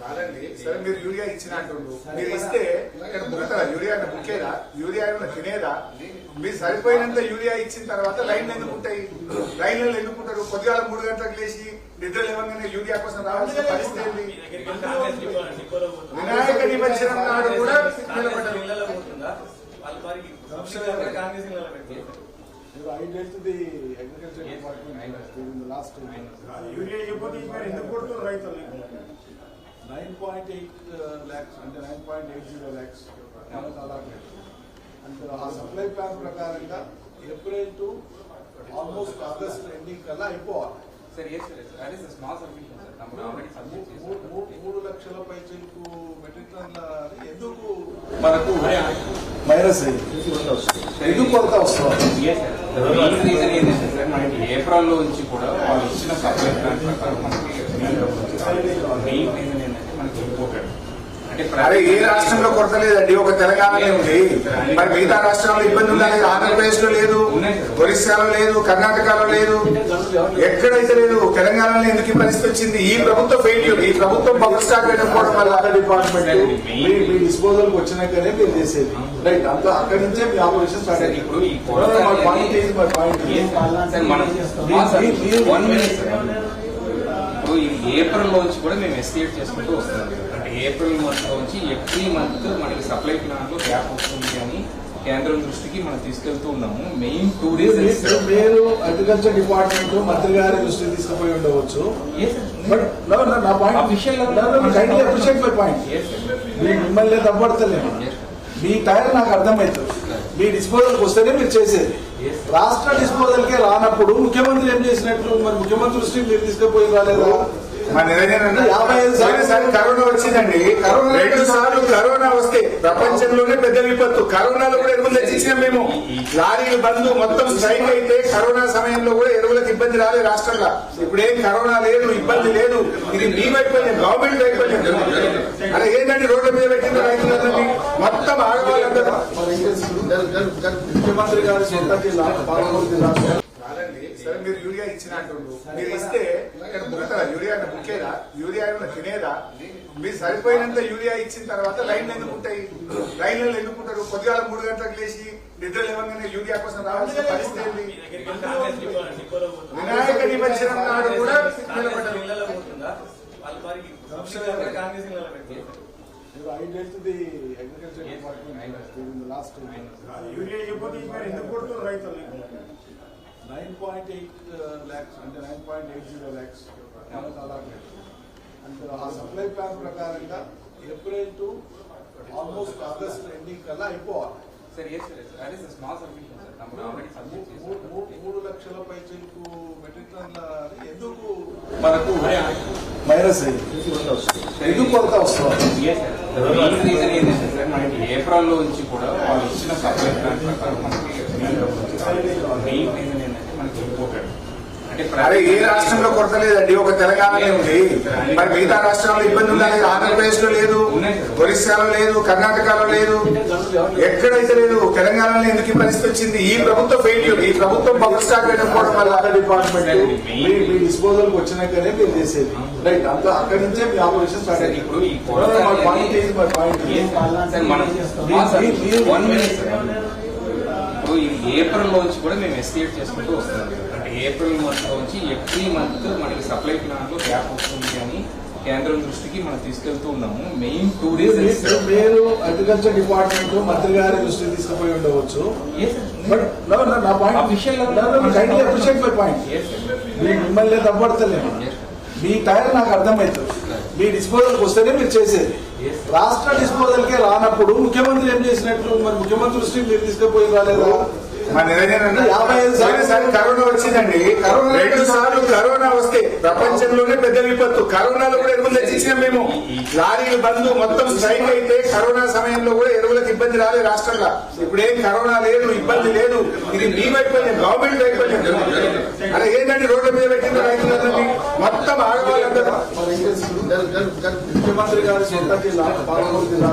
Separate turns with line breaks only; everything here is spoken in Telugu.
కాదండి. సరే మీరు యూరియా ఇచ్చిన అంటుండ్రు మీరు ఇస్తే ఇక్కడ బుక్కుతారా యూరియా అంటే బుక్కేదా యూరియా ఏమన్నా తినేదా? మీరు సరిపోయినంత యూరియా ఇచ్చిన తర్వాత లైన్లు ఎందుకుంటాయి లైన్లలో ఎందుకుంటారు? పొద్దుగాల మూడు గంటలకు లేచి నిద్ర లేవగానే యూరియా కోసం రావాల్సిన పరిస్థితి వినాయక నిమజ్జనం నాడు కూడా నిలబడ్డారు
I dealt with the agriculture department during the last two months. Nine point eight lakhs అంటే nine point eight zero lakhs అంటే ఆ సప్లై ప్లాన్ ప్రకారంగా April to almost August ending కల్లా అయిపోవాలి. మూడు లక్షల పైచలకు మెట్రిక్ టన్ల ఎందుకు? మనకు మైనస్ అయింది. ఎందుకు కొరత వస్తుంది.
ఏప్రిల్లో నుంచి కూడా వాళ్ళు ఇచ్చిన సప్లై ప్లాన్ ప్రకారం మనకి మెయిన్ రీజన్ ఏంటంటే మనకి ఇంపోర్టెడ్ అంటే
అరే ఏ రాష్ట్రంలో కొరత లేదండి ఒక తెలంగాణలో ఉంది. మరి మిగతా రాష్ట్రాల్లో ఇబ్బంది ఉందా లేదా? ఆంధ్రప్రదేశ్లో లేదు ఒరిస్సాలో లేదు కర్ణాటకలో లేదు. ఎక్కడైతే లేదు తెలంగాణలో ఎందుకు పరిస్థితి వచ్చింది? ఈ ప్రభుత్వ ఫెయిల్యూర్ ఈ ప్రభుత్వం బబుల్ స్టాక్ పెట్టకపోవడం వల్ల
డిపార్ట్మెంట్ మీ డిస్పోజల్ వచ్చినాకనే మీరు చేసేది. రైట్ అంత అక్కడి నుంచే మీ ఆపరేషన్ స్టార్ట్ అయింది.
ఇప్పుడు
పాయింట్ మరి పాయింట్
Yes, sir. సార్ మనం వన్ మినిట్ ఇప్పుడు ఈ ఏప్రిల్ నుంచి కూడా మేము ఎస్టిమేట్ చేసుకుంటూ వస్తున్నాం. అంటే ఏప్రిల్ మంత్ నుంచి ఎవ్రీ మంత్ మనకి సప్లై ప్లాన్లో గ్యాప్ వస్తుంది అని కేంద్రం దృష్టికి మనం తీసుకెళ్తూ ఉన్నాము. మెయిన్ టూ డేస్
మీరు- అగ్రికల్చర్ డిపార్ట్మెంట్ మంత్రి గారి దృష్టికి తీసుకుపోయి ఉండవచ్చు. బట్ నా పాయింట్ అప్రిషియేట్ మై మిమ్మల్ని తప్పడతలేము మీ టైర్ నాకు అర్థమవుతుంది మీ డిస్పోజల్ వస్తేనే మీరు చేసేది. రాష్ట్ర డిస్పోజల్ కే రానప్పుడు ముఖ్యమంత్రి ఏం చేసినట్లు? మరి ముఖ్యమంత్రి దృష్టికి మీరు తీసుకుపోయి రాలేదా?
కరోనా వచ్చిందండి.
కరోనా
రెండు సార్లు కరోనా వస్తే ప్రపంచంలోనే పెద్ద విపత్తు. కరోనాలో కూడా ఎరువులు తెచ్చిచ్చినాం మేము. లారీలు బంద్ మొత్తం స్ట్రైక్ అయితే కరోనా సమయంలో కూడా ఎరువులకు ఇబ్బంది రాలేదు రాష్ట్రంలో. ఇప్పుడేం కరోనా లేదు ఇబ్బంది లేదు. ఇది మీ వైఫల్యం గవర్నమెంట్ వైఫల్యం అరే ఏంటండి రోడ్ల మీద పెట్టిన రైతులందరినీ? మొత్తం
ఇంకా ముఖ్యమంత్రి గారి సొంత జిల్లా.
సరే మీరు యూరియా ఇచ్చిన అంటుండ్రు మీరు ఇస్తే ఇక్కడ బుక్కుతారా యూరియా అంటే బుక్కేదా యూరియా ఏమన్నా తినేదా? మీరు సరిపోయినంత యూరియా ఇచ్చిన తర్వాత లైన్లు ఎందుకుంటాయి లైన్లలో ఎందుకుంటారు? పొద్దుగాల మూడు గంటలకు లేచి నిద్ర లేవగానే యూరియా కోసం రావాల్సిన పరిస్థితి వినాయక నిమజ్జనం నాడు కూడా నిలబడ్డారు.
I dealt with the agriculture department during the last two months.
Urea ఇవ్వకపోతే ఇంకా ఎందుకు కొడుతున్నారు రైతులు.
నైన్ పాయింట్ ఎయిట్ ల్యాక్స్ అంటే nine point eight zero lakhs మనకు అలాట్మెంట్ అంటే ఆ సప్లై ప్లాన్ ప్రకారంగా April to almost August ending కల్లా అయిపోవాలి. మూడు లక్షల పైచలకు మెట్రిక్ టన్ల ఎందుకు? మనకు మైనస్ అయింది. ఎందుకు కొరత వస్తుంది?
మెయిన్ రీజన్ ఏంటంటే సార్ మనకి ఏప్రిల్లో నుంచి కూడా వాళ్ళు ఇచ్చిన సప్లై ప్లాన్ ప్రకారం మనకి మెయిన్ రీజన్ ఏంటంటే మనకి ఇంపోర్టెడ్ అంటే
అరే ఏ రాష్ట్రంలో కొరత లేదండి ఒక తెలంగాణలో ఉంది. మరి మిగతా రాష్ట్రాల్లో ఇబ్బంది ఉందా లేదా? ఆంధ్రప్రదేశ్లో లేదు ఒరిస్సాలో లేదు కర్ణాటకలో లేదు. ఎక్కడైతే లేదు తెలంగాణలో ఎందుకు ఈ పరిస్థితి వచ్చింది? ఈ ప్రభుత్వ ఫెయిల్యూర్ ఈ ప్రభుత్వం బబుల్ స్టాక్ పెట్టకపోవడం వల్ల
డిపార్ట్మెంట్ మీ మీ డిస్పోజల్ వచ్చినాకనే మీరు చేసేది. రైట్ అంత అక్కడి నుంచే మీ ఆపరేషన్ స్టార్ట్ అయింది.
ఇప్పుడు ఈ కొరత
పాయింట్ పాయింట్
సార్ మనం వన్ మినిట్ ఇప్పుడు ఈ ఏప్రిల్ నుంచి కూడా మేము ఎస్టిమేట్ చేసుకుంటూ వస్తున్నాం. అంటే ఏప్రిల్ మంత్ నుంచి ఎవ్రీ మంత్ మనకి సప్లై ప్లాన్లో గ్యాప్ వస్తుంది అని కేంద్రం దృష్టికి మనం తీసుకెళ్తూ ఉన్నాము. మెయిన్ టూ డేస్
మీరు- అగ్రికల్చర్ డిపార్ట్మెంట్ మంత్రి గారి దృష్టికి తీసుకుపోయి ఉండవచ్చు. బట్ నా పాయింట్ మిమ్మల్ని తప్పడతలేము మీ టైర్ నాకు అర్థమవుతుంది మీ డిస్పోజల్ వస్తేనే మీరు చేసేది. రాష్ట్ర డిస్పోజల్ కే రానప్పుడు ముఖ్యమంత్రి ఏం చేసినట్లు? మరి ముఖ్యమంత్రి దృష్టికి మీరు తీసుకుపోయి రాలేదా?
కరోనా వచ్చిందండి. రెండు సార్లు కరోనా వస్తే ప్రపంచంలోనే పెద్ద విపత్తు. కరోనాలో కూడా ఎరువులు తెచ్చిచ్చినాం మేము. లారీలు బంద్ మొత్తం స్ట్రైక్ అయితే కరోనా సమయంలో కూడా ఎరువులకు ఇబ్బంది రాలేదు రాష్ట్రంలో. ఇప్పుడేం కరోనా లేదు ఇబ్బంది లేదు. ఇది మీ వైఫల్యం గవర్నమెంట్ వైఫల్యం. ఆడవాళ్ళందరూ
మరి ఇంకా ముఖ్యమంత్రి గారి సొంత జిల్లా పాలమూరు జిల్లా